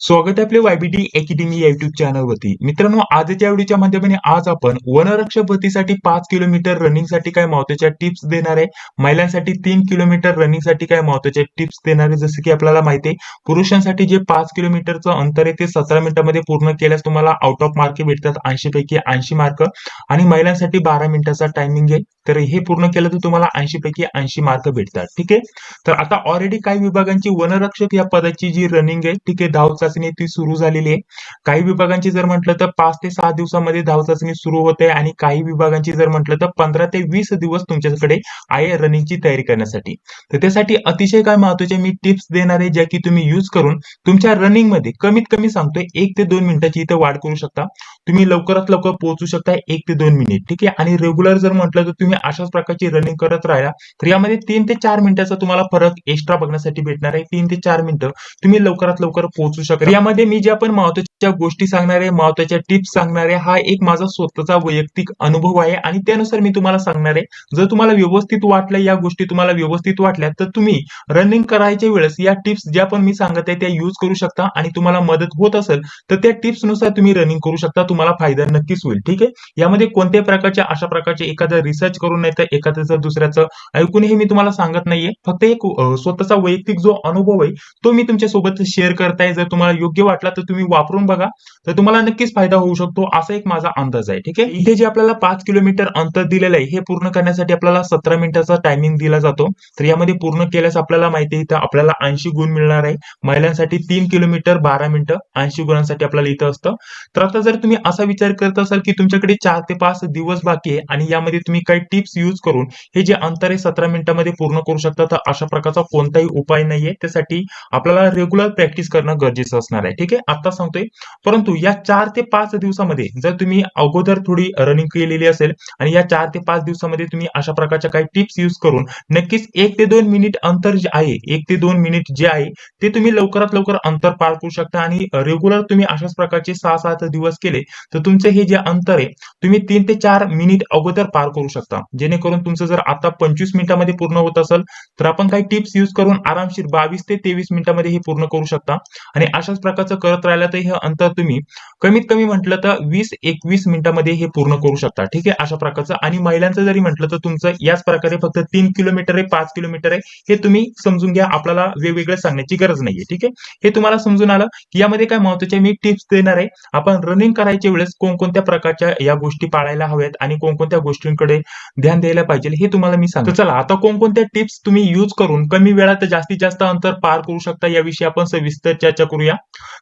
स्वागत आहे आपले वायबीटी अकॅडमी या युट्यूब चॅनलवरती मित्रांनो आजच्या व्हिडिओच्या माध्यमाने आज आपण वनरक्षक भरतीसाठी पाच किलोमीटर रनिंगसाठी काय महत्त्वाच्या टिप्स देणार आहे. महिलांसाठी तीन किलोमीटर रनिंगसाठी काय महत्त्वाच्या टिप्स देणार आहे जसं की आपल्याला माहिती आहे पुरुषांसाठी जे पाच किलोमीटरचं अंतर आहे ते सतरा मिनिटांमध्ये पूर्ण केल्यास तुम्हाला आउट ऑफ मार्क भेटतात ऐंशी पैकी ऐंशी मार्क आणि महिलांसाठी बारा मिनिटाचा टायमिंग आहे तर हे पूर्ण केलं तर तुम्हाला ऐंशी पैकी ऐंशी मार्क भेटतात. ठीक आहे? तर आता ऑलरेडी काही विभागांची वनरक्षक या पदाची जी रनिंग आहे ठीक आहे धाव चाचणी ती सुरू झालेली आहे. काही विभागांची जर म्हटलं तर पाच ते सहा दिवसामध्ये धाव चाचणी सुरू होते आणि काही विभागांची जर म्हटलं तर पंधरा ते वीस दिवस तुमच्याकडे आहे रनिंगची तयारी करण्यासाठी. तर त्यासाठी अतिशय काय महत्त्वाचे मी टिप्स देणार आहे ज्या की तुम्ही यूज करून तुमच्या रनिंगमध्ये कमीत कमी सांगतोय एक ते दोन मिनिटाची इथे वाढ करू शकता. तुम्ही लवकरात लवकर पोहोचू शकता एक ते दोन मिनिट ठीक आहे? आणि रेग्युलर जर म्हटलं तर तुम्ही अशाच प्रकारची रनिंग करत राहिला तर यामध्ये तीन ते चार मिनिटाचा तुम्हाला फरक एक्स्ट्रा बघण्यासाठी भेटणार आहे. तीन ते चार मिनिटं तुम्ही लवकरात लवकर पोहोचू शकता. यामध्ये मी ज्या पण महत्त्वाच्या गोष्टी सांगणार आहे महत्त्वाच्या टिप्स सांगणार आहे हा एक माझा स्वतःचा वैयक्तिक अनुभव आहे. आणि त्यानुसार मी तुम्हाला सांगणार आहे जर तुम्हाला व्यवस्थित वाटलं या गोष्टी तुम्हाला व्यवस्थित वाटल्या तर तुम्ही रनिंग करायच्या वेळेस या टिप्स ज्या पण मी सांगत आहे त्या यूज करू शकता. आणि तुम्हाला मदत होत असेल तर त्या टिप्सनुसार तुम्ही रनिंग करू शकता. तुम्हाला फायदा नक्कीच होईल ठीक आहे? यामध्ये कोणत्याही प्रकारच्या अशा प्रकारचे एखादं रिसर्च करून नाही तर एखाद्याचं दुसऱ्याचं ऐकूनही मी तुम्हाला सांगत नाहीये. फक्त एक स्वतःचा वैयक्तिक जो अनुभव आहे तो मी तुमच्यासोबत शेअर करताय. जर तुम्हाला योग्य वाटला तर तुम्ही वापरून बघा. तर तुम्हाला नक्कीच फायदा होऊ शकतो असा एक माझा अंदाज आहे ठीक आहे? इथे जे आपल्याला पाच किलोमीटर अंतर दिलेलं आहे हे पूर्ण करण्यासाठी आपल्याला सतरा मिनिटाचा टायमिंग दिला जातो. तर यामध्ये पूर्ण केल्यास आपल्याला माहिती आहे इथं आपल्याला ऐंशी गुण मिळणार आहे. महिलांसाठी तीन किलोमीटर बारा मिनिटं ऐंशी गुणांसाठी आपल्याला इथं असतं. तर आता जर तुम्ही असा विचार करत असाल की तुमच्याकडे चार ते पाच दिवस बाकी आहे आणि यामध्ये तुम्ही काही टिप्स यूज करून हे जे अंतर आहे सतरा मिनिटांमध्ये पूर्ण करू शकता तर अशा प्रकारचा कोणताही उपाय नाहीये. त्यासाठी आपल्याला रेग्युलर प्रॅक्टिस करणं गरजेचं असणार आहे. ठीक आहे? आता सांगतोय. परंतु या चार ते पाच दिवसामध्ये जर तुम्ही अगोदर थोडी रनिंग केलेली असेल आणि या चार ते पाच दिवसामध्ये तुम्ही अशा प्रकारच्या काही टिप्स यूज करून नक्कीच एक ते दोन मिनिट अंतर जे आहे एक ते दोन मिनिट जे आहे ते तुम्ही लवकरात लवकर अंतर पार करू शकता आणि रेग्युलर तुम्ही अशाच प्रकारचे सहा सात दिवस केले तर तुमचे हे जे अंतर आहे तुम्ही तीन ते चार मिनिट अगोदर पार करू शकता. जेणेकरून तुमचं जर आता पंचवीस मिनिटांमध्ये पूर्ण होत असेल तर आपण काही टिप्स यूज करून आरामशीर बावीस ते तेवीस मिनिटांमध्ये हे पूर्ण करू शकता. आणि अशाच प्रकारचं करत राहिलं तर हे अंतर तुम्ही कमीत कमी म्हटलं तर वीस एकवीस मिनिटांमध्ये हे पूर्ण करू शकता. ठीक आहे? अशा प्रकारचं. आणि महिलांचं जरी म्हटलं तर तुमचं याच प्रकारे फक्त तीन किलोमीटर आहे पाच किलोमीटर आहे हे तुम्ही समजून घ्या. आपल्याला वेगवेगळं सांगण्याची गरज नाहीये. ठीक आहे? हे तुम्हाला समजून आलं की यामध्ये काय महत्त्वाचे मी टिप्स देणार आहे. आपण रनिंग कामाच्या वेळेस कोणकोणत्या प्रकारच्या या गोष्टी पाळायला हव्यात आणि कोणकोणत्या गोष्टींकडे ध्यान द्यायला पाहिजे हे तुम्हाला मी सांगतो. चला आता कोणकोणत्या टिप्स तुम्ही यूज करून कमी वेळात जास्तीत जास्त अंतर पार करू शकता याविषयी आपण सविस्तर चर्चा करूया.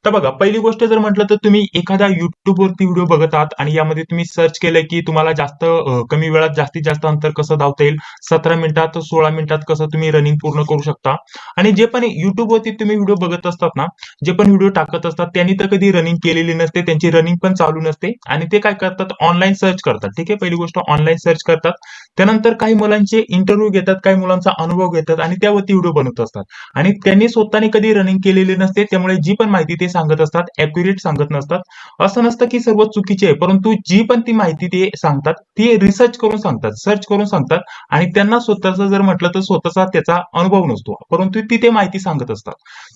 तर बघा पहिली गोष्ट जर म्हटलं तर तुम्ही एखादा युट्यूबवरती व्हिडिओ बघत आहात आणि यामध्ये तुम्ही सर्च केलं की तुम्हाला जास्त कमी वेळात जास्तीत जास्त अंतर कसं धावता येईल सतरा मिनिटात सोळा मिनिटात कसं तुम्ही रनिंग पूर्ण करू शकता. आणि जे पण युट्यूबवरती तुम्ही व्हिडिओ बघत असतात ना जे पण व्हिडिओ टाकत असतात त्यांनी तर कधी रनिंग केलेली नसते त्यांची रनिंग पण चालू नसते आणि ते काय करतात? ऑनलाईन सर्च करतात. ठीक आहे? पहिली गोष्ट ऑनलाईन सर्च करतात. त्यानंतर काही मुलांचे इंटरव्ह्यू घेतात काही मुलांचा अनुभव घेतात आणि त्यावरती व्हिडिओ बनवत असतात. आणि त्यांनी स्वतःने कधी रनिंग केलेली नसते त्यामुळे जी पण माहिती ते सांगत असतात अॅक्युरेट सांगत नसतात. असं नसतं की सर्व चुकीचे आहे परंतु जी पण ती माहिती ते सांगतात ती रिसर्च करून सांगतात सर्च करून सांगतात आणि त्यांना स्वतःचा जर म्हटलं तर स्वतःचा त्याचा अनुभव नसतो. परंतु ती ते माहिती सांगत असतात.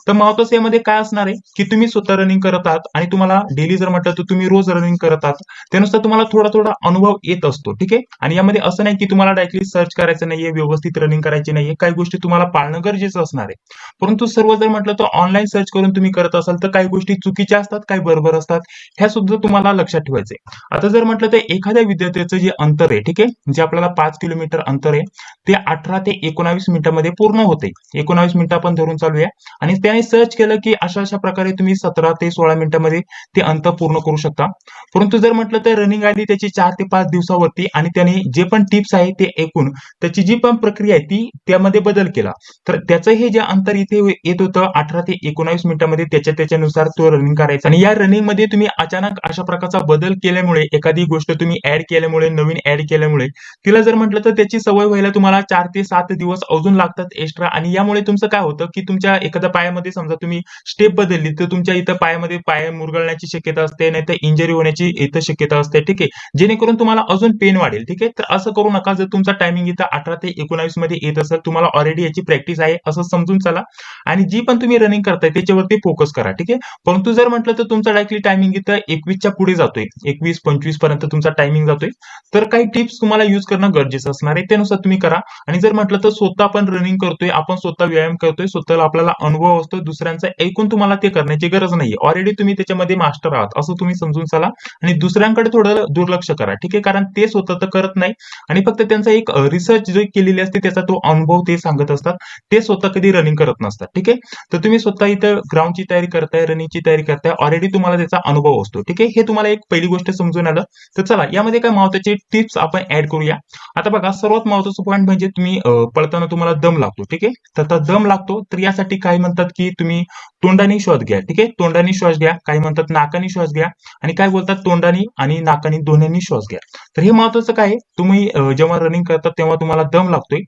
तर महत्वाचं यामध्ये काय असणार आहे? की तुम्ही स्वतः रनिंग करत आहात आणि तुम्हाला डेली जर म्हटलं तर तुम्ही रोज रनिंग करत त्यानुसार तुम्हाला थोडा थोडा अनुभव येत असतो ठीक आहे? आणि यामध्ये असं नाही की तुम्हाला डायरेक्टली सर्च करायचं नाहीये व्यवस्थित रनिंग करायची नाहीये काही गोष्टी तुम्हाला पाळणं गरजेचं असणार आहे. परंतु सर्व जर म्हटलं तर ऑनलाईन सर्च करून तुम्ही करत असाल तर काही गोष्टी चुकीच्या असतात काही बरोबर असतात ह्या सुद्धा तुम्हाला लक्षात ठेवायचे आता जर म्हटलं तर एखाद्या विद्यार्थ्याचं जे अंतर आहे ठीक आहे? जे आपल्याला पाच किलोमीटर अंतर आहे ते अठरा ते एकोणावीस मिनिटांमध्ये पूर्ण होते एकोणावीस मिनिटं आपण धरून चालूया. आणि त्याने सर्च केलं की अशा अशा प्रकारे तुम्ही सतरा ते सोळा मिनिटांमध्ये ते अंतर पूर्ण करू शकता. परंतु जर म्हटलं तर रनिंग आली त्याची चार ते पाच दिवसावरती आणि त्याने जे पण टिप्स आहे ते ऐकून त्याची जी पण प्रक्रिया आहे ती त्यामध्ये बदल केला. तर त्याचं हे जे अंतर इथे येत होतं अठरा ते एकोणावीस मिनिटांमध्ये त्याच्या त्याच्यानुसार तो रनिंग करायचा. आणि या रनिंगमध्ये तुम्ही अचानक अशा प्रकारचा बदल केल्यामुळे एखादी गोष्ट तुम्ही ऍड केल्यामुळे नवीन ऍड केल्यामुळे तिला जर म्हटलं तर त्याची सवय व्हायला तुम्हाला चार ते सात दिवस अजून लागतात एक्स्ट्रा आणि यामुळे तुमचं काय होतं की तुमच्या एखाद्या पायामध्ये समजा तुम्ही स्टेप बदलली तर तुमच्या इथं पायामध्ये पाय मुरगळण्याची शक्यता असते नाही तर इंजरी होण्याची इथं शक्यता असते. ठीक आहे. जेणेकरून तुम्हाला अजून पेन वाढेल. ठीक आहे. तर असं करू नका. जर तुमचा टायमिंग इथं अठरा ते एकोणावीसमध्ये येत असेल तुम्हाला ऑलरेडी याची प्रॅक्टिस आहे. असं समजून चला. आणि जी पण तुम्ही रनिंग करताय त्याच्यावरती फोकस करा. ठीक आहे. परंतु जर म्हटलं तर तुमचा डायरेक्टली टायमिंग इथं एकवीसच्या पुढे जातोय. एकवीस पंचवीसपर्यंत तुमचा टायमिंग जातोय. तर काही टिप्स तुम्हाला युज करणं गरजेचं असणार आहे. त्यानुसार तुम्ही करा. आणि जर म्हटलं तर स्वतः आपण रनिंग करतोय. आपण स्वतः व्यायाम करतोय. स्वतःला आपल्याला अनुभव असतो. दुसऱ्यांचा ऐकून तुम्हाला ते करण्याची गरज नाही ऑलरेडी तुम्ही त्याच्यामध्ये मास्टर आहात. असं तुम्ही समजून चला आणि दुसऱ्यांकडे थोडं दुर्लक्ष करा. ठीक आहे? कारण ते स्वतः तर करत नाही. आणि फक्त त्यांचा एक रिसर्च जो केलेली असते त्याचा तो अनुभव ते सांगत असतात. ते स्वतः कधी रनिंग करत नसतात. ठीक आहे? तर तुम्ही स्वतः इथं ग्राउंडची तयारी करताय रनिंगची तयारी करताय. ऑलरेडी तुम्हाला त्याचा अनुभव असतो. ठीक आहे? हे तुम्हाला एक पहिली गोष्ट समजून आलं. तर चला यामध्ये काय महत्त्वाचे टिप्स आपण ऍड करूया. आता बघा सर्वात महत्त्वाचा पॉईंट म्हणजे तुम्ही पळताना तुम्हाला दम लागतो. ठीक आहे? तर दम लागतो तर यासाठी काय म्हणतात की तुम्ही तोंडाने श्वास घ्या. ठीक आहे? तोंडाने श्वास घ्या. काही म्हणतात नाकाने श्वास घ्या. आणि काय बोलतात? तोंडाने आणि नाकाने दोन्हीनी श्वास घ्या. तर हे महत्वाचं काय आहे? तुम्ही जेव्हा रनिंग करतात तेव्हा तुम्हाला दम लागतोय.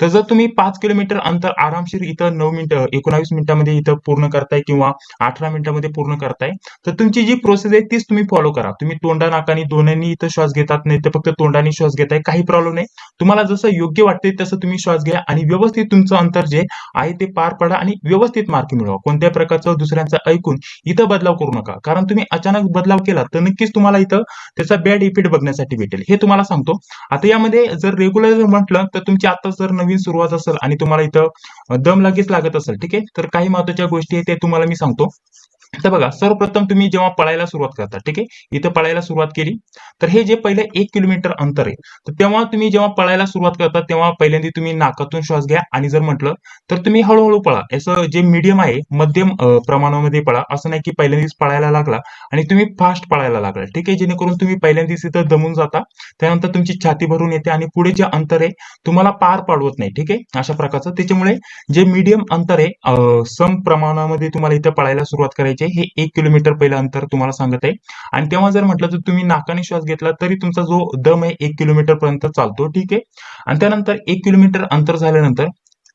तर जर तुम्ही पाच किलोमीटर अंतर आरामशीर इथं नऊ मिनिटं एकोणावीस मिनिटांमध्ये इथं पूर्ण करताय किंवा अठरा मिनिटांमध्ये पूर्ण करताय तर तुमची जी प्रोसेस आहे तीच तुम्ही फॉलो करा. तुम्ही तोंडा नाकाने दोन्ही इथं श्वास घेतात नाही तर फक्त तोंडाने श्वास घेताय काही प्रॉब्लेम नाही. तुम्हाला जसं योग्य वाटते तसं तुम्ही श्वास घ्या आणि व्यवस्थित तुमचं अंतर जे आहे ते पार पडा आणि व्यवस्थित मार्क मिळवा. कोणत्या प्रकारचं दुसऱ्यांचं ऐकून इथं बदलाव करू नका. कारण तुम्ही अचानक बदलाव केला तर नक्कीच तुम्हाला इथं त्याचा बॅड इफेक्ट बघण्यासाठी भेटेल. हे तुम्हाला सांगतो. आता यामध्ये जर रेग्युलर म्हटलं तर तुमची आता जर नवीन सुरुवात असेल आणि तुम्हाला इथं दम लगेच लागत असेल ठीक आहे? तर काही महत्त्वाच्या गोष्टी आहेत ते तुम्हाला मी सांगतो. तर बघा सर्वप्रथम तुम्ही जेव्हा पळायला सुरुवात करता ठीक आहे? इथं पळायला सुरुवात केली तर हे जे पहिले एक किलोमीटर अंतर आहे तर तेव्हा तुम्ही जेव्हा पळायला सुरुवात करता तेव्हा पहिल्यांदा तुम्ही नाकातून श्वास घ्या आणि जर म्हटलं तर तुम्ही हळूहळू पळा. याचं जे मीडियम आहे मध्यम प्रमाणामध्ये पळा. असं नाही की पहिल्यांदाच पळायला लागला आणि तुम्ही फास्ट पळायला लागला ठीक आहे? जेणेकरून तुम्ही पहिल्यांदाच इथं दमून जाता त्यानंतर तुमची छाती भरून येते आणि पुढे जे अंतर आहे तुम्हाला पार पाडवत नाही ठीक आहे? अशा प्रकारचं. त्याच्यामुळे जे मीडियम अंतर आहे सम प्रमाणामध्ये तुम्हाला इथं पळायला सुरुवात करायची आहे. हे एक किलोमीटर पहिलं अंतर तुम्हाला सांगत आहे. आणि तेव्हा जर म्हटलं तर तुम्ही नाकाने श्वास घेतला तरी तुमचा जो दम आहे एक किलोमीटर पर्यंत चालतो. ठीक आहे? आणि त्यानंतर एक किलोमीटर अंतर झाल्यानंतर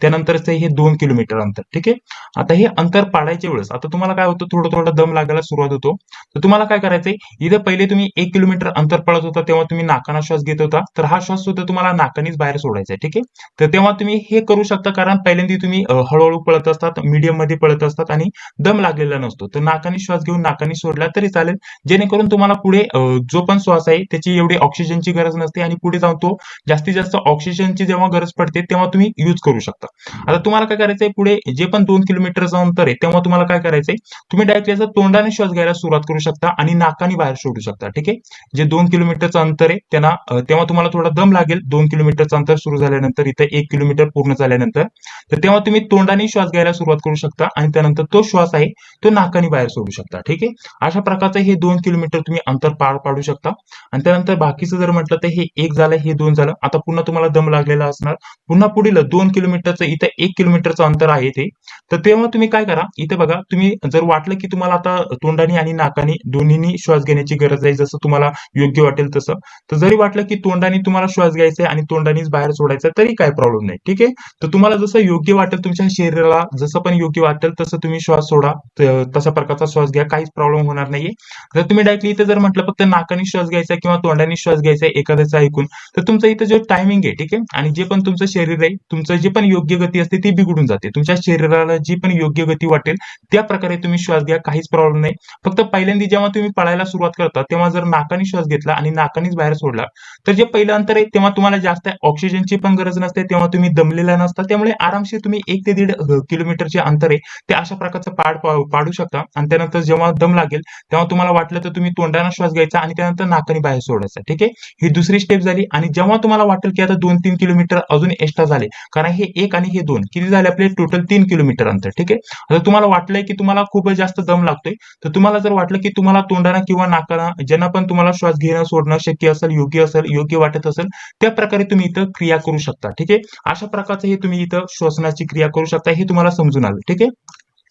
त्यानंतरच हे दोन किलोमीटर अंतर ठीक आहे? आता हे अंतर पाडायच्या वेळेस आता तुम्हाला काय होतं थोडं थोडं दम लागायला सुरुवात होतो. तर तुम्हाला काय करायचंय इथं पहिले तुम्ही एक किलोमीटर अंतर पळत होता तेव्हा तुम्ही नाकाना श्वास घेत होता. तर हा श्वास सुद्धा तुम्हाला नाकानीच बाहेर सोडायचा आहे ठीक आहे? तर तेव्हा तुम्ही हे करू शकता कारण पहिल्यांदा तुम्ही हळूहळू पळत असतात मीडियममध्ये पळत असतात आणि दम लागलेला नसतो. तर नाकाने श्वास घेऊन नाकाने सोडला तरी चालेल. जेणेकरून तुम्हाला पुढे जो पण श्वास आहे त्याची एवढी ऑक्सिजनची गरज नसते आणि पुढे जाऊन तो जास्तीत जास्त ऑक्सिजनची जेव्हा गरज पडते तेव्हा तुम्ही युज करू शकता. आता तुम्हाला काय करायचंय? पुढे जे पण दोन किलोमीटरचं अंतर आहे तेव्हा तुम्हाला काय करायचंय? तुम्ही डायरेक्टली याचा तोंडाने श्वास घ्यायला सुरुवात करू शकता आणि नाकाने बाहेर सोडू शकता ठीक आहे? जे दोन किलोमीटरचं अंतर आहे त्यांना तेव्हा तुम्हाला थोडा दम लागेल. दोन किलोमीटरचं अंतर सुरू झाल्यानंतर इथं एक किलोमीटर पूर्ण झाल्यानंतर. तर तेव्हा तुम्ही तोंडाने श्वास घ्यायला सुरुवात करू शकता आणि त्यानंतर तो श्वास आहे तो नाकाने बाहेर सोडू शकता ठीक आहे? अशा प्रकारचं हे दोन किलोमीटर तुम्ही अंतर पार पाडू शकता. आणि त्यानंतर बाकीचं जर म्हटलं तर हे एक झालं हे दोन झालं. आता पुन्हा तुम्हाला दम लागलेला असणार. पुन्हा पुढील दोन किलोमीटर किलोमीटरचं इथं एक किलोमीटरचं अंतर आहे ते. तर तेव्हा तुम्ही काय करा इथे बघा तुम्ही जर वाटलं की तुम्हाला आता तोंडाने आणि नाकाने दोन्हीनी श्वास घेण्याची गरज आहे जसं तुम्हाला योग्य वाटेल तसं. तर जरी वाटलं की तोंडाने तुम्हाला श्वास घ्यायचा आणि तोंडानेच बाहेर सोडायचा तरी काय प्रॉब्लेम नाही ठीक आहे? तर तुम्हाला जसं योग्य वाटेल तुमच्या शरीराला जसं पण योग्य वाटेल तसं तुम्ही श्वास सोडा तशा प्रकारचा श्वास घ्या काहीच प्रॉब्लेम होणार नाहीये. जर तुम्ही डायरेक्टली इथे जर म्हटलं फक्त नाकाने श्वास घ्यायचा किंवा तोंडाने श्वास घ्यायचा एखाद्याचा ऐकून तर तुमचं इथं जो टायमिंग आहे ठीक आहे? आणि जे पण तुमचं शरीर आहे तुमचं जे पण योग्य गती असते ती बिघडून जाते. तुमच्या शरीराला जी पण योग्य गती वाटेल त्या प्रकारे तुम्ही श्वास घ्या काहीच प्रॉब्लेम नाही. फक्त पहिल्यांदा जेव्हा तुम्ही पळायला सुरुवात करता तेव्हा जर नाकाने श्वास घेतला आणि नाकानेच बाहेर सोडला तर जे पहिलं अंतर आहे तेव्हा तुम्हाला जास्त ऑक्सिजनची पण गरज नसते तेव्हा तुम्ही दमलेला नसता. त्यामुळे आरामशीर तुम्ही एक ते दीड किलोमीटरचे अंतर आहे ते अशा प्रकारचं पाड पाडू शकता. आणि त्यानंतर जेव्हा दम लागेल तेव्हा तुम्हाला वाटलं तर तुम्ही तोंडाने श्वास घ्यायचा आणि त्यानंतर नाकाने बाहेर सोडायचा ठीक आहे? ही दुसरी स्टेप झाली आणि जेव्हा तुम्हाला वाटेल की आता दोन तीन किलोमीटर अजून एक्स्ट्रा झाले कारण हे एक आणि हे दोन. किती झाले आपले? टोटल तीन किलोमीटर अंतर. ठीक आहे? आता तुम्हाला वाटलंय की तुम्हाला खूपच जास्त दम लागतोय. तर तुम्हाला जर वाटलं की तुम्हाला तोंडानं किंवा नाकानं ज्यांना पण तुम्हाला श्वास घेणं सोडणं शक्य असेल योग्य असेल योग्य वाटत असेल त्या प्रकारे तुम्ही इथं क्रिया करू शकता. ठीक आहे? अशा प्रकारचं हे तुम्ही इथं श्वसनाची क्रिया करू शकता. हे तुम्हाला समजून आलं. ठीक आहे?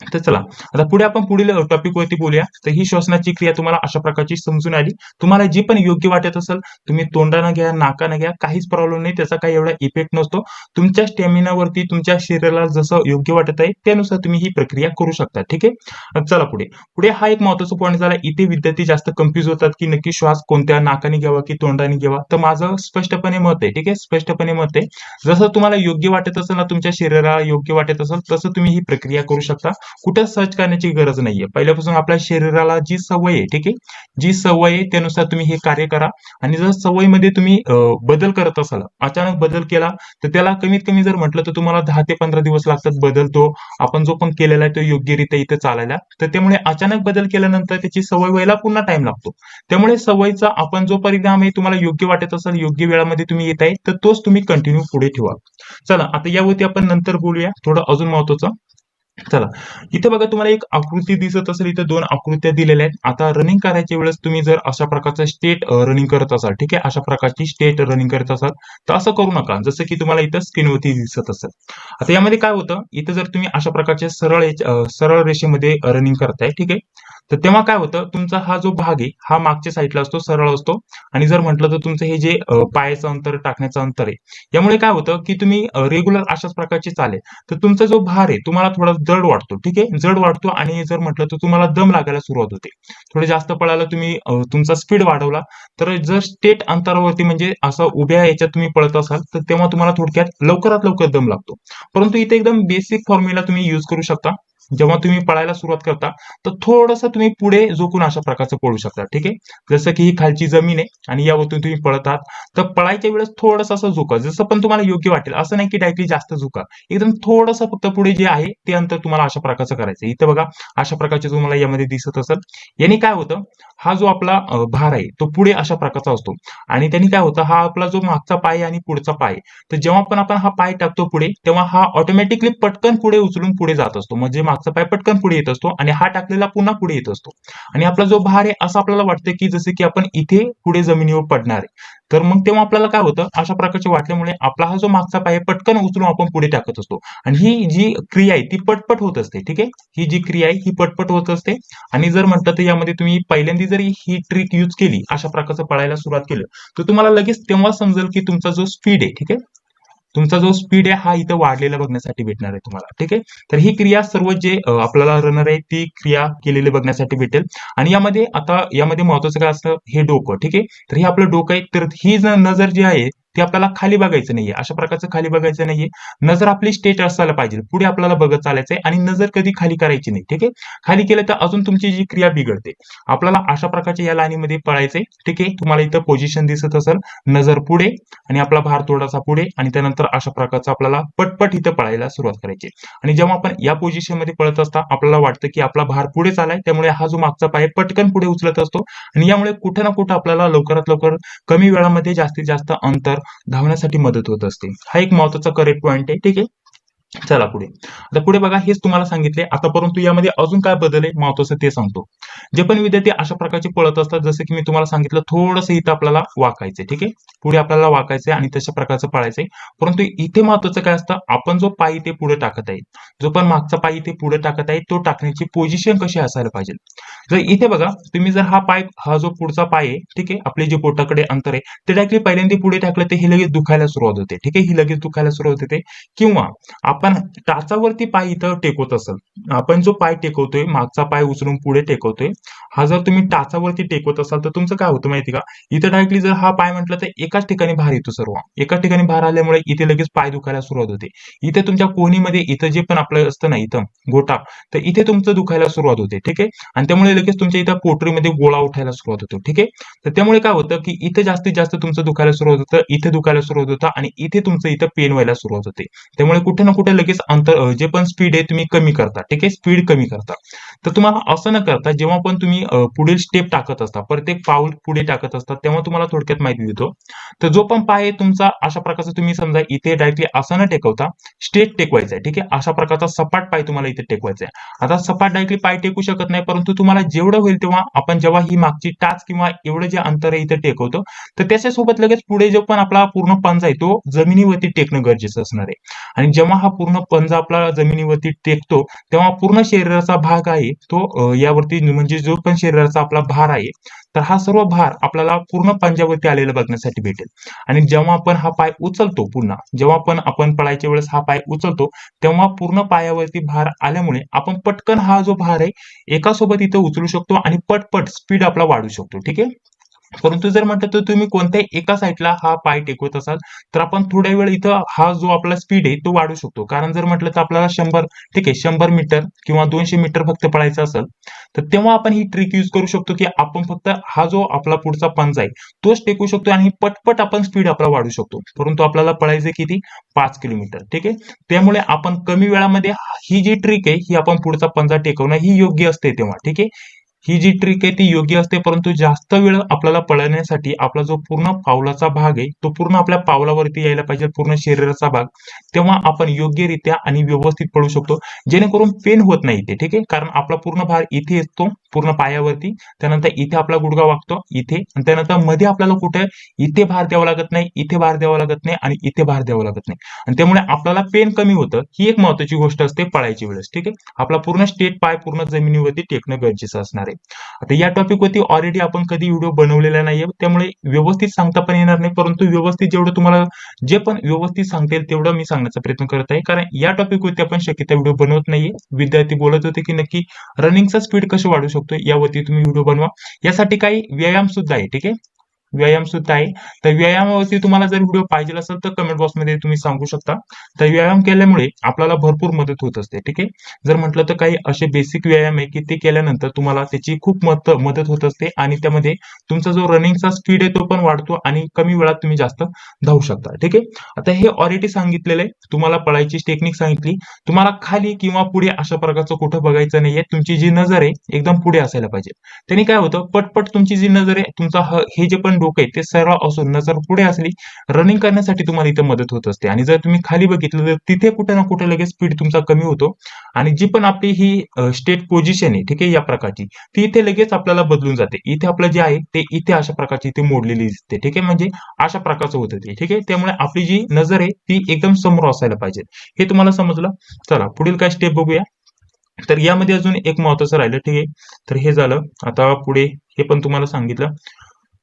तर चला आता पुढे आपण पुढील टॉपिक वरती बोलूया. तर ही श्वसनाची क्रिया तुम्हाला अशा प्रकारची समजून आली. तुम्हाला जी पण योग्य वाटत असेल तुम्ही तोंडानं घ्या नाकानं घ्या काहीच प्रॉब्लेम नाही. त्याचा काही एवढा इफेक्ट नसतो. तुमच्या स्टॅमिनावरती तुमच्या शरीराला जसं योग्य वाटत आहे त्यानुसार तुम्ही ही प्रक्रिया करू शकता. ठीक आहे? चला पुढे. पुढे हा एक महत्त्वाचा पॉईंट झाला. इथे विद्यार्थी जास्त कन्फ्युज होतात की नक्की श्वास कोणत्या नाकाने घ्यावा की तोंडाने घ्यावा? तर माझं स्पष्टपणे मत आहे. ठीक आहे? स्पष्टपणे मत आहे. जसं तुम्हाला योग्य वाटत असेल ना तुमच्या शरीराला योग्य वाटत असेल तसं तुम्ही ही प्रक्रिया करू शकता. कुठं सर्च करण्याची गरज नाहीये. पहिल्यापासून आपल्या शरीराला जी सवय आहे ठीक आहे? जी सवय आहे त्यानुसार तुम्ही हे कार्य करा. आणि जर सवयीमध्ये तुम्ही बदल करत असाल अचानक बदल केला तर त्याला कमीत कमी जर म्हटलं तर तुम्हाला दहा ते पंधरा दिवस लागतात बदलतो. आपण जो पण केलेला आहे तो योग्यरित्या इथे चालायला. तर त्यामुळे अचानक बदल केल्यानंतर त्याची सवय व्हायला पुन्हा टाइम लागतो. त्यामुळे सवयीचा आपण जो परिणाम आहे तुम्हाला योग्य वाटत असेल योग्य वेळामध्ये तुम्ही येत आहे तर तोच तुम्ही कंटिन्यू पुढे ठेवा. चला आता यावरती आपण नंतर बोलूया. थोडं अजून महत्वाचं. चला. इथे बघा तुम्हाला एक आकृती दिसत असेल इथे दोन आकृत्या दिलेल्या आहेत. आता रनिंग करायच्या वेळेस तुम्ही जर अशा प्रकारचा स्टेट रनिंग करत असाल ठीक आहे? अशा प्रकारची स्टेट रनिंग करत असाल तर असं करू नका. जसं की तुम्हाला इथं स्क्रीनवरती दिसत असेल. आता यामध्ये काय होतं? इथं जर तुम्ही अशा प्रकारचे सरळ सरळ रेषेमध्ये रनिंग करताय ठीक आहे? तर तेव्हा काय होतं? तुमचा हा जो भाग आहे हा मागच्या साईडला असतो सरळ असतो. आणि जर म्हटलं तर तुमचं हे जे पायाचं अंतर टाकण्याचं अंतर आहे यामुळे काय होतं की तुम्ही रेग्युलर अशाच प्रकारचे चालेल. तर तुमचा जो भार आहे तुम्हाला थोडा जड वाटतो ठीक आहे? जड वाटतो आणि जर म्हटलं तर तुम्हाला दम लागायला सुरुवात होते. थोडे जास्त पळायला तुम्ही तुमचा स्पीड वाढवला. तर जर स्टेट अंतरावरती म्हणजे असं उभ्या याच्यात तुम्ही पळत असाल तर तेव्हा तुम्हाला थोडक्यात लवकरात लवकर दम लागतो. परंतु इथे एकदम बेसिक फॉर्म्युला तुम्ही युज करू शकता. जेव्हा तुम्ही पळायला सुरुवात करता तर थोडंसं तुम्ही पुढे झोकून अशा प्रकारचं पळू शकता ठीक आहे? जसं की ही खालची जमीन आहे आणि यावरतून तुम्ही पळत आहात तर पळायच्या वेळेस थोडंसं असं झुका. जसं पण तुम्हाला योग्य वाटेल असं नाही की डायरेक्टली जास्त झुका. एकदम थोडंसं फक्त पुढे जे आहे ते अंतर तुम्हाला अशा प्रकारचं करायचं इथं बघा अशा प्रकारचे तुम्हाला यामध्ये दिसत असेल. याने काय होतं हा जो आपला भार आहे तो पुढे अशा प्रकारचा असतो. आणि त्यांनी काय होतं हा आपला जो मागचा पाय आणि पुढचा पाय तर जेव्हा पण आपण हा पाय टाकतो पुढे तेव्हा हा ऑटोमॅटिकली पटकन पुढे उचलून पुढे जात असतो. म्हणजे मागचा पाय पटकन पुढे येत असतो आणि हा टाकलेला पुन्हा पुढे येत असतो. आणि आपला जो भार आहे असं आपल्याला वाटतं की जसे की आपण इथे पुढे जमिनीवर पडणार आहे. तर मग तेव्हा आपल्याला काय होतं? अशा प्रकारचे वाटल्यामुळे आपला हा जो मागचा पाय पटकन उचलून आपण पुढे टाकत असतो. आणि ही जी क्रिया आहे ती पटपट होत असते ठीक आहे? ही जी क्रिया आहे ही पटपट होत असते. आणि जर म्हटलं तर यामध्ये तुम्ही पहिल्यांदा जरी ही ट्रिक यूज केली अशा प्रकारचं पळायला सुरुवात केलं तर तुम्हाला लगेच तेव्हा समजेल की तुमचा जो स्पीड आहे ठीक आहे? तुमचा जो स्पीड आहे हा इथं वाढलेला बघण्यासाठी भेटणार आहे तुम्हाला ठीक आहे? तर ही क्रिया सर्व जे आपल्याला रनर आहे ती क्रिया केलेली बघण्यासाठी भेटेल. आणि यामध्ये आता यामध्ये महत्वाचं काय असतं? हे डोकं ठीक आहे? तर हे आपलं डोकं आहे. तर ही नजर जी आहे ती आपल्याला खाली बघायचं नाहीये. अशा प्रकारचं खाली बघायचं नाहीये. नजर आपली स्टेट असायला पाहिजे. पुढे आपल्याला बघत चालायचंय आणि नजर कधी खाली करायची नाही. ठीक आहे? खाली केलं तर अजून तुमची जी क्रिया बिघडते. आपल्याला अशा प्रकारच्या या लाईनीमध्ये पळायचंय. ठीक आहे? तुम्हाला इथं पोझिशन दिसत असेल. नजर पुढे आणि आपला भार थोडासा पुढे आणि त्यानंतर अशा प्रकारचं आपल्याला पटपट इथं पळायला सुरुवात करायची आणि जेव्हा आपण या पोझिशनमध्ये पळत असता आपल्याला वाटतं की आपला भार पुढे चालाय त्यामुळे हा जो मागचा पाय पटकन पुढे उचलत असतो. आणि यामुळे कुठं ना कुठं आपल्याला लवकरात लवकर कमी वेळामध्ये जास्तीत जास्त अंतर धावण्यासाठी मदत होत असते. हा एक महत्त्वाचा करेक्ट पॉईंट आहे. ठीक आहे? चला पुढे. आता पुढे बघा हेच तुम्हाला सांगितले. आता परंतु यामध्ये अजून काय बदल आहे? महत्वाचं ते सांगतो. जे पण विद्यार्थी अशा प्रकारचे पळत असतात जसं की मी तुम्हाला सांगितलं थोडंसं इथं आपल्याला वाकायचंय ठीक आहे? पुढे आपल्याला वाकायचंय आणि तशा प्रकारचं पळायचंय. परंतु इथे महत्वाचं काय असतं? आपण जो पाय इथे पुढे टाकत आहे जो पण मागचा पाय इथे पुढे टाकत आहे तो टाकण्याची पोझिशन कशी असायला पाहिजे? जर इथे बघा तुम्ही जर हा पाय हा जो पुढचा पाय आहे ठीक आहे? आपले जे पोटाकडे अंतर आहे ते डायरेक्टली पहिल्यांदा पुढे टाकलं तर हे लगेच दुखायला सुरुवात होते ठीक आहे? ही लगेच दुखायला सुरुवात होते. किंवा आपण टाचावरती पाय इथं टेकवत असाल आपण जो पाय टेकवतोय मागचा पाय उचलून पुढे टेकवतोय हा जर तुम्ही टाचावरती टेकवत असाल तर तुमचं काय होतं माहिती का? इथं डायरेक्टली जर हा पाय म्हटलं तर एकाच ठिकाणी भार येतो सर्व. एकाच ठिकाणी भार आल्यामुळे इथे लगेच पाय दुखायला सुरुवात होते. इथे तुमच्या कोणीमध्ये इथं जे पण आपलं असतं ना इथं गोटा तर इथे तुमचं दुखायला सुरुवात होते ठीक आहे? आणि त्यामुळे लगेच तुमच्या इथं पोटरीमध्ये गोळा उठायला सुरुवात होतो ठीक आहे? तर त्यामुळे काय होतं की इथे जास्तीत जास्त तुमचं दुखायला सुरुवात होतं इथे दुखायला सुरुवात होतं आणि इथे तुमचं इथं पेन व्हायला सुरुवात होते. त्यामुळे कुठे ना कुठे लगेच अंतर जे पण स्पीड आहे तुम्ही कमी करता ठीक आहे? स्पीड कमी करता. तर तुम्हाला असं न करता जेव्हा पण तुम्ही पुढील स्टेप टाकत असता प्रत्येक पाऊल पुढे टाकत असता तेव्हा तुम्हाला थोडक्यात माहिती देतो. तर जो पण पाय आहे तुमचा अशा प्रकारचा तुम्ही समजा इथे डायरेक्टली असं न टेकवता स्ट्रेट टेकवायचा आहे ठीक आहे? अशा प्रकारचा सपाट पाय तुम्हाला इथे टेकवायचा आहे. आता सपाट डायरेक्टली पाय टेकू शकत नाही परंतु तुम्हाला जेवढं होईल तेव्हा आपण जेव्हा ही मागची टाच किंवा एवढं जे अंतर आहे इथे टेकवतो तर त्याच्यासोबत लगेच पुढे जो पण आपला पूर्ण पंजा आहे तो जमिनीवरती टेकणं गरजेचं असणार आहे. आणि जेव्हा हा पूर्ण पंजा आपला जमिनीवरती टेकतो तेव्हा पूर्ण शरीराचा भाग आहे तो यावरती म्हणजे जो पण शरीराचा आपला भार आहे तर हा सर्व भार आपल्याला पूर्ण पंजावरती आलेला बघण्यासाठी भेटेल. आणि जेव्हा आपण हा पाय उचलतो पुन्हा जेव्हा पण आपण पळायच्या वेळेस हा पाय उचलतो तेव्हा पूर्ण पायावरती भार आल्यामुळे आपण पटकन हा जो भार आहे एका सोबत इथं उचलू शकतो आणि पटपट स्पीड आपला वाढू शकतो ठीक आहे? परंतु जर म्हटलं तर तुम्ही कोणत्याही एका साईडला हा पाय टेकवत असाल तर आपण थोड्या वेळ इथं हा जो आपला स्पीड आहे तो वाढू शकतो. कारण जर म्हटलं तर आपल्याला शंभर ठीक आहे शंभर मीटर किंवा दोनशे मीटर फक्त पळायचं असेल तर तेव्हा आपण ही ट्रिक यूज करू शकतो की आपण फक्त हा जो आपला पुढचा पंजा आहे तोच टेकू शकतो आणि पटपट आपण स्पीड आपला वाढू शकतो. परंतु आपल्याला पळायचं किती? पाच किलोमीटर ठीक आहे? त्यामुळे आपण कमी वेळामध्ये ही जी ट्रिक आहे ही आपण पुढचा पंजा टेकवणं ही योग्य असते तेव्हा ठीक आहे? ही जी ट्रिक आहे ती योग्य असते परंतु जास्त वेळ आपल्याला पळण्यासाठी आपला जो पूर्ण पावलाचा भाग आहे तो पूर्ण आपल्या पावलावरती यायला पाहिजे पूर्ण शरीराचा भाग तेव्हा आपण योग्यरित्या आणि व्यवस्थित पळू शकतो. जेणेकरून पेन होत नाही इथे ठीक आहे? कारण आपला पूर्ण भार इथे येतो पूर्ण पायावरती त्यानंतर इथे आपला गुडगा वागतो इथे आणि त्यानंतरमध्ये आपल्याला कुठे इथे भार द्यावा लागत नाही इथे भार द्यावा लागत नाही आणि इथे भार द्यावा लागत नाही. आणि त्यामुळे आपल्याला पेन कमी होतं ही एक महत्वाची गोष्ट असते पळायची वेळेस ठीक आहे? आपला पूर्ण स्टेट पाय पूर्ण जमिनीवरती टेकणं गरजेचं असणार आहे. आता या टॉपिक वरती ऑलरेडी आपण कधी व्हिडिओ बनवलेला नाहीये त्यामुळे व्यवस्थित सांगता पण येणार नाही परंतु व्यवस्थित जेवढं तुम्हाला जे पण व्यवस्थित सांगता येईल तेवढं मी सांगण्याचा प्रयत्न करत आहे. कारण या टॉपिक वरती आपण शक्यता व्हिडिओ बनवत नाहीये. विद्यार्थी बोलत होते की नक्की रनिंगचा स्पीड कसं वाढू शकतो यावरती तुम्ही व्हिडिओ बनवा. यासाठी काही व्यायाम सुद्धा आहे ठीक आहे? व्यायाम सुद्धा आहे. तर व्यायामावरती तुम्हाला जर व्हिडिओ पाहिजे असेल तर कमेंट बॉक्समध्ये तुम्ही सांगू शकता. तर व्यायाम केल्यामुळे आपल्याला भरपूर मदत होत असते ठीक आहे? जर म्हटलं तर काही असे बेसिक व्यायाम आहे की ते केल्यानंतर तुम्हाला त्याची खूप मत मदत होत असते आणि त्यामध्ये तुमचा जो रनिंगचा स्पीड आहे तो पण वाढतो आणि कमी वेळात तुम्ही जास्त धावू शकता ठीक आहे? आता हे ऑलरेडी सांगितलेलं आहे. तुम्हाला पळायची टेक्निक सांगितली. तुम्हाला खाली किंवा पुढे अशा प्रकारचं कुठं बघायचं नाहीये. तुमची जी नजर आहे एकदम पुढे असायला पाहिजे. त्यांनी काय होतं? पटपट तुमची जी नजर आहे तुमचा हे जे पण डोकं आहे ते सरळ असून नजर पुढे असली रनिंग करण्यासाठी तुम्हाला इथं मदत होत असते. आणि जर तुम्ही खाली बघितलं तर तिथे कुठे ना कुठे लगेच स्पीड तुमचा कमी होतो. आणि जी पण आपली ही स्टेट पोझिशन आहे ठीक आहे या प्रकारची ती इथे लगेच आपल्याला बदलून जाते. इथे आपलं जे आहे ते इथे अशा प्रकारची इथे मोडलेली दिसते ठीक आहे? म्हणजे अशा प्रकारचं होतं ते ठीक आहे? त्यामुळे आपली जी नजर आहे ती एकदम समोर असायला पाहिजे. हे तुम्हाला समजलं? चला पुढील काय स्टेप बघूया. तर यामध्ये अजून एक महत्वाचं राहिलं ठीक आहे? तर हे झालं. आता पुढे हे पण तुम्हाला सांगितलं.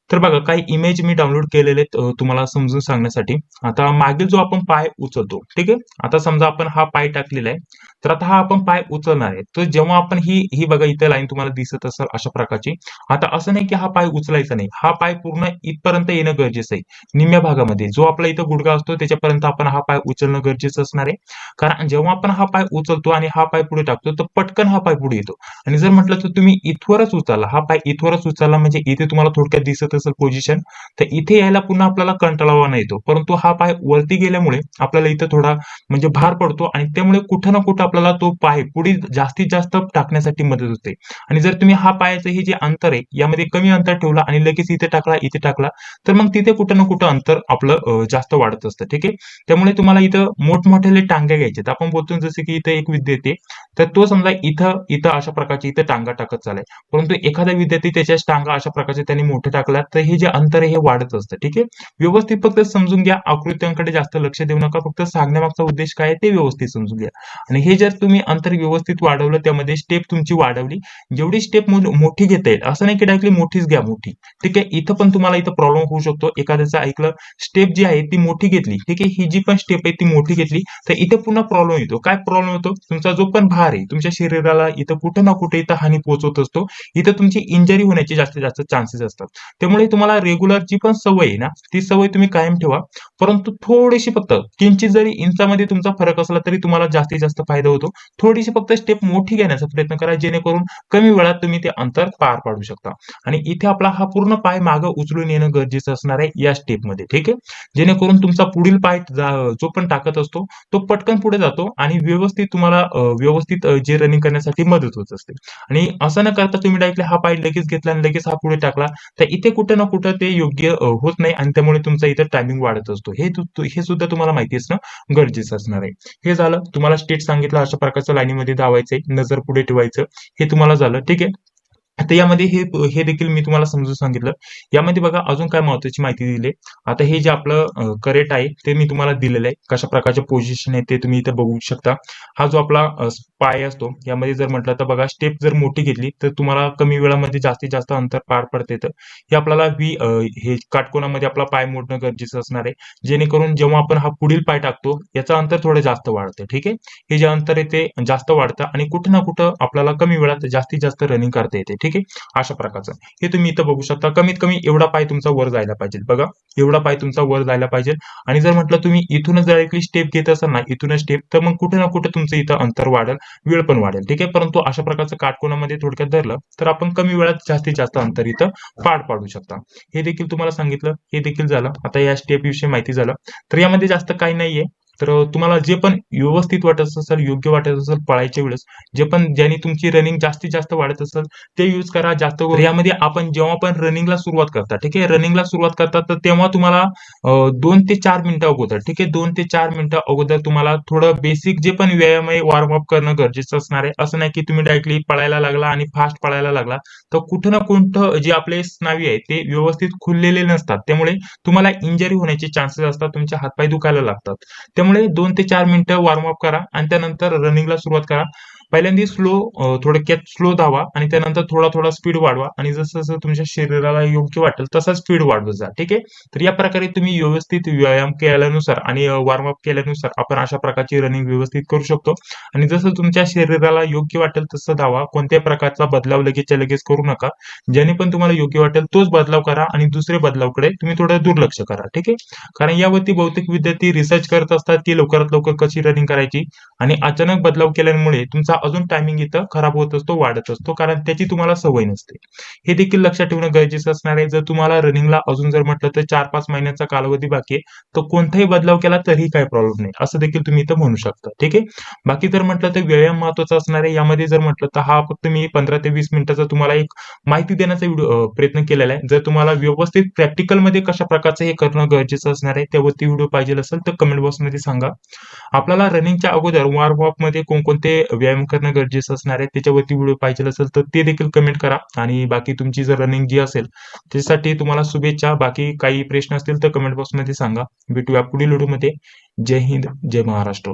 तर बघा काही इमेज मी डाउनलोड केलेले आहेत तुम्हाला समजून सांगण्यासाठी. आता मागील जो आपण पाय उचलतो ठीक आहे? आता समजा आपण हा पाय टाकलेला आहे. तर आता हा आपण पाय उचलणार आहे. तर जेव्हा आपण ही ही बघा इथं लाईन तुम्हाला दिसत असेल अशा प्रकारची. आता असं नाही की हा पाय उचलायचा नाही. हा पाय पूर्ण इथपर्यंत येणं गरजेचं आहे. निम्म्या भागामध्ये. जो आपला इथं गुडगा असतो त्याच्यापर्यंत आपण हा पाय उचलणं गरजेचं असणार आहे. कारण जेव्हा आपण हा पाय उचलतो आणि हा पाय पुढे टाकतो तर पटकन हा पाय पुढे येतो. आणि जर म्हटलं तर तुम्ही इथवरच उचलला. हा पाय इथवरच उचलला म्हणजे इथे तुम्हाला थोडक्यात दिसत असेल पोझिशन तर इथे यायला पुन्हा आपल्याला कंटाळावा येतो. परंतु हा पाय वरती गेल्यामुळे आपल्याला इथं थोडा म्हणजे भार पडतो आणि त्यामुळे कुठं ना कुठं आपल्याला तो पाय पुढे जास्तीत जास्त टाकण्यासाठी मदत होते. आणि जर तुम्ही हा पायाचं हे जे अंतर आहे यामध्ये कमी अंतर ठेवला आणि लगेच इथे टाकला इथे टाकला तर मग तिथे कुठं ना कुठं अंतर आपलं जास्त वाढत असतं. ठीक आहे? त्यामुळे तुम्हाला इथं मोठमोठ्याले टांग्या घ्यायचे आपण बोलतो जसे की इथं एक विद्यार्थी तर तो समजा इथं इथं अशा प्रकारची इथं टांगा टाकत चालाय परंतु एखादा विद्यार्थी त्याच्या टांगा अशा प्रकारचे त्यांनी मोठे टाकला तर हे जे अंतर आहे हे वाढत असतं. ठीक आहे? व्यवस्थित फक्त समजून घ्या. आकृत्यांकडे जास्त लक्ष देऊ नका. फक्त सांगण्यामागचा उद्देश काय आहे ते व्यवस्थित समजून घ्या. आणि हे जर तुम्ही अंतर व्यवस्थित वाढवलं त्यामध्ये स्टेप तुमची वाढवली. जेवढी स्टेप मोठी घेता येईल. असं नाही की डायरेक्टली मोठीच घ्या मोठी. ठीक आहे? इथं पण तुम्हाला इथं प्रॉब्लेम होऊ शकतो. एखाद्याचं ऐकलं स्टेप जी आहे ती मोठी घेतली. ठीक आहे? ही जी पण स्टेप आहे ती मोठी घेतली. तर इथे पुन्हा प्रॉब्लेम येतो. काय प्रॉब्लेम होतो तुमचा जो पण भार आहे तुमच्या शरीराला इथं कुठं ना कुठे इथं हानी पोहोचवत असतो. इथं तुमची इंजरी होण्याचे जास्तीत जास्त चान्सेस असतात. त्यामुळे तुम्हाला रेग्युलर जी पण सवय आहे ना ती सवय तुम्ही कायम ठेवा. परंतु थोडीशी फक्त किंचित जरी इंचामध्ये तुमचा फरक असला तरी तुम्हाला जास्तीत जास्त फायदा होतो. थोडीशी फक्त स्टेप मोठी घेण्याचा प्रयत्न करा जेणेकरून कमी वेळात तुम्ही ते अंतर पार पाडू शकता. आणि इथे आपला हा पूर्ण पाय मागं उचलून येणं गरजेचं असणार आहे या स्टेपमध्ये ठीक आहे? जेणेकरून तुमचा पुढील पाय जो पण टाकत असतो तो पटकन पुढे जातो आणि व्यवस्थित तुम्हाला व्यवस्थित जे रनिंग करण्यासाठी मदत होत असते. आणि असं न करता तुम्ही डायरेक्टली हा पाय लगेच घेतला आणि लगेच हा पुढे टाकला तर इथे कुठं ना कुठं ते योग्य होत नाही आणि त्यामुळे तुमचा इथं टायमिंग वाढत असतो. हे हे सुद्धा तुम्हाला माहिती असणं गरजेचं असणार आहे. हे झालं तुम्हाला स्टेट सांगितलं अशा प्रकारचं लाईनीमध्ये धावायचंय नजर पुढे ठेवायचं हे तुम्हाला झालं. ठीक आहे? आता यामध्ये हे हे देखील मी तुम्हाला समजून सांगितलं. यामध्ये बघा अजून काय महत्वाची माहिती दिली आता हे जे आपलं करेट आहे ते मी तुम्हाला दिलेलं आहे. कशा प्रकारचे पोझिशन आहे ते तुम्ही इथे बघू शकता. हा जो आपला पाय असतो यामध्ये जर म्हटलं तर बघा स्टेप जर मोठी घेतली तर तुम्हाला कमी वेळामध्ये जास्तीत जास्त अंतर पार पडते तर हे आपल्याला व्ही हे काटकोनामध्ये आपला पाय मोडणं गरजेचं असणार आहे. जेणेकरून जेव्हा आपण हा पुढील पाय टाकतो याचं अंतर थोडं जास्त वाढतं ठीक आहे? हे जे अंतर आहे ते जास्त वाढतं आणि कुठं ना कुठं आपल्याला कमी वेळात जास्तीत जास्त रनिंग करता येते ठीक आहे? अशा प्रकारचं. हे तुम्ही इथं बघू शकता. कमीत कमी एवढा पाय तुमचा वर जायला पाहिजे. बघा एवढा पाय तुमचा वर जायला पाहिजे. आणि जर म्हटलं तुम्ही इथूनच डायरेक्टली स्टेप घेत असाल ना इथूनच स्टेप तर मग कुठे ना कुठे तुमचं इथं अंतर वाढेल वेळ पण वाढेल. ठीक आहे? परंतु अशा प्रकारचं काटकोणामध्ये थोडक्यात धरलं तर आपण कमी वेळात जास्तीत जास्त अंतर इथं पार पाडू शकता. हे देखील तुम्हाला सांगितलं. हे देखील झालं. आता या स्टेप विषयी माहिती झालं. तर यामध्ये जास्त काही नाहीये. तर तुम्हाला जे पण व्यवस्थित वाटत असेल योग्य वाटत असेल पळायच्या वेळेस जे पण ज्याने तुमची रनिंग जास्तीत जास्त वाढत असेल ते यूज करा. जास्त यामध्ये आपण जेव्हा पण रनिंगला सुरुवात करता ठीक आहे? रनिंगला सुरुवात करता तर तेव्हा तुम्हाला दोन ते चार मिनिटं अगोदर ठीक आहे? दोन ते चार मिनिटं अगोदर तुम्हाला थोडं बेसिक जे पण व्यायाम आहे वॉर्मअप करणं गरजेचं असणार आहे. असं नाही की तुम्ही डायरेक्टली पळायला लागला आणि फास्ट पळायला लागला तर कुठं ना कुठं जे आपले स्नावी आहे ते व्यवस्थित खुललेले नसतात. त्यामुळे तुम्हाला इंजरी होण्याचे चान्सेस असतात तुमचे हातपाय दुखायला लागतात. त्यामुळे दोन ते चार मिनिटं वॉर्मअप करा आणि त्यानंतर रनिंगला सुरुवात करा. पहिल्यांदा स्लो थोडक्यात स्लो धावा आणि त्यानंतर थोडा थोडा स्पीड वाढवा. आणि जसं जसं तुमच्या शरीराला योग्य वाटेल तसा स्पीड वाढवत जा ठीक आहे? तर या प्रकारे तुम्ही व्यवस्थित व्यायाम केल्यानुसार आणि वॉर्मअप केल्यानुसार आपण अशा प्रकारची रनिंग व्यवस्थित करू शकतो. आणि जसं तुमच्या शरीराला योग्य वाटेल तसं धावा. कोणत्याही प्रकारचा बदलाव लगेचच्या लगेच करू नका. ज्याने पण तुम्हाला योग्य वाटेल तोच बदलाव करा आणि दुसरे बदलावकडे तुम्ही थोडं दुर्लक्ष करा ठीक आहे? कारण यावरती बहुतेक विद्यार्थी रिसर्च करत असतात की लवकरात लवकर कशी रनिंग करायची. आणि अचानक बदलाव केल्यामुळे तुमचा अजून टायमिंग इथं खराब होत असतो वाढत असतो कारण त्याची तुम्हाला सवय नसते. हे देखील लक्षात ठेवणं गरजेचं असणार आहे. जर तुम्हाला रनिंगला अजून जर म्हटलं तर चार पाच महिन्याचा कालावधी बाकी आहे तर कोणताही बदलाव केला तरीही काही प्रॉब्लेम नाही. असं देखील तुम्ही इथं म्हणू शकता. ठीक आहे? बाकी जर म्हटलं तर व्यायाम महत्त्वाचा असणार आहे. यामध्ये जर म्हटलं तर हा फक्त मी पंधरा ते वीस मिनिटाचा तुम्हाला एक माहिती देण्याचा व्हिडिओ प्रयत्न केलेला आहे. जर तुम्हाला व्यवस्थित प्रॅक्टिकलमध्ये कशा प्रकारचं हे करणं गरजेचं असणार आहे त्यावरती व्हिडिओ पाहिजे असेल तर कमेंट बॉक्समध्ये सांगा. आपल्याला रनिंगच्या अगोदर वॉर्ममध्ये कोणकोणते व्यायाम करणं गरजेचं असणार आहे. त्याच्यावरती व्हिडिओ पाहिजे असेल तर ते देखील कमेंट करा. आणि बाकी तुमची जर रनिंग जी असेल त्यासाठी तुम्हाला शुभेच्छा. बाकी काही प्रश्न असतील तर कमेंट बॉक्समध्ये सांगा. भेटूया पुढील व्हिडिओमध्ये जय हिंद जय महाराष्ट्र.